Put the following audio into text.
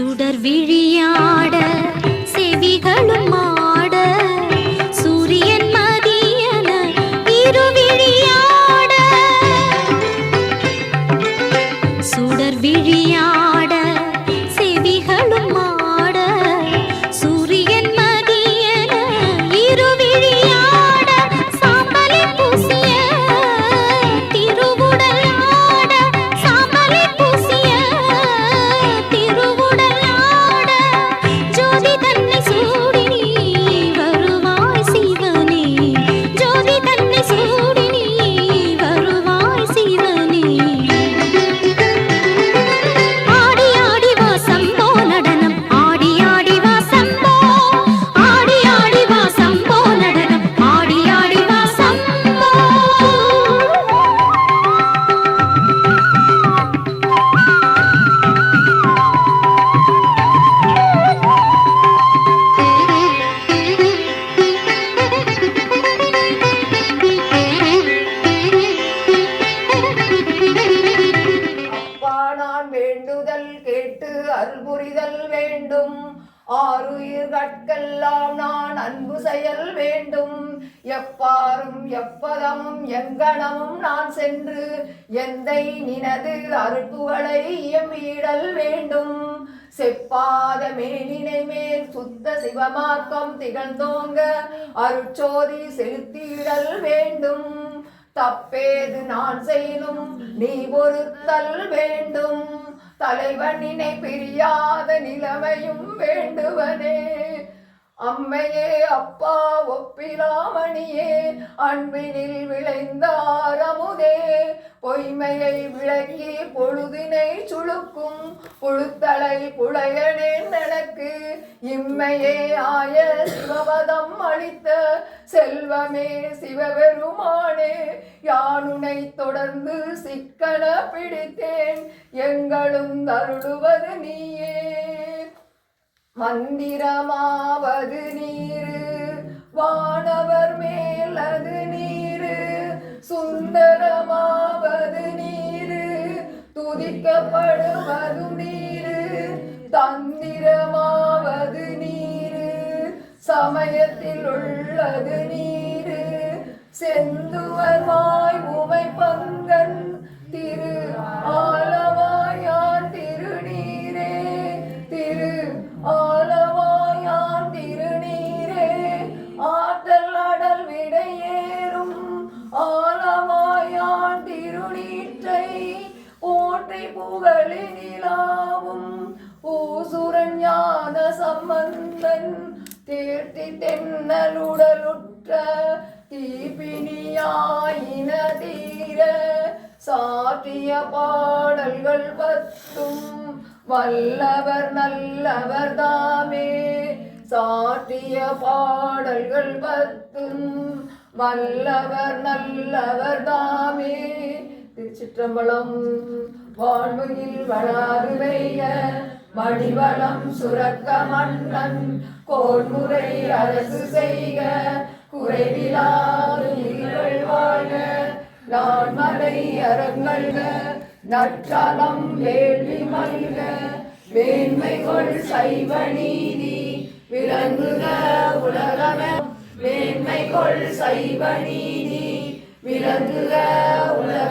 சுடர் விழி கேட்டு அருள் அருள்புரிதல் வேண்டும். ஆறுயிர்கட்கெல்லாம் நான் அன்பு செயல் வேண்டும். எப்பாரும் எப்பதமும் எங்கனமும் நான் சென்று எந்தை நினது அருட்புகளை இயம்பிடல் வேண்டும். செப்பாத மேனினை மேல் சுத்த சிவமாக்கம் திகழ்ந்தோங்க. அருட்சோதி செலுத்திடல் வேண்டும். தப்பேது நான் செய்யணும் நீ பொறுத்தல் வேண்டும். தலைவனினை பிரியாத நிலைமையும் வேண்டுவனே. அம்மையே அப்பா ஒப்பிலாமணியே அன்பினில் விளைந்தார் அமுதே. பொய்மையை விளக்கி பொழுதினை சுழுக்கும் புழுத்தலை புழையனேன் எனக்கு இம்மையே ஆய சிவபதம் அளித்த செல்வமே சிவபெருமானே யானுனை தொடர்ந்து சிக்கன பிடித்தேன். எங்களும் அருளுவது நீயே. மந்திரமாவது நீரு வானவர் மேலது நீரு. சுந்தரமா துதிக்கப்படுவது நீரு. தந்திரமாவது நீரு. சமயத்தில் உள்ளது நீரு. செந்துவர் வாய் உமை போற்றி நிலாவும் ஊசுரன் ஞான சம்பந்தன் தீர்த்தி தென்னலுடலுற்ற தீபினியாயின தீர சாற்றிய பாடல்கள் பத்தும் வல்லவர் நல்லவர் தாமே. சாற்றிய பாடல்கள் பத்தும் வல்லவர் நல்லவர் தாமே. திருச்சிற்றம்பலம் வாழ்வுயில் வளாது பெய்க மடிவளம் சுரக்க மன்னன் கோன்முறை அரசு செய்க. குறைவிலாது உயிர்கள் வாழ்க நான்மலை அரங்கல்க நற்றலம் வேள்வி மல்க. மேன்மைகள் சைவ நீதி விளங்குக உலகம. மேன்மைகள் சைவ நீதி விளங்குக உலகமெல்லாம்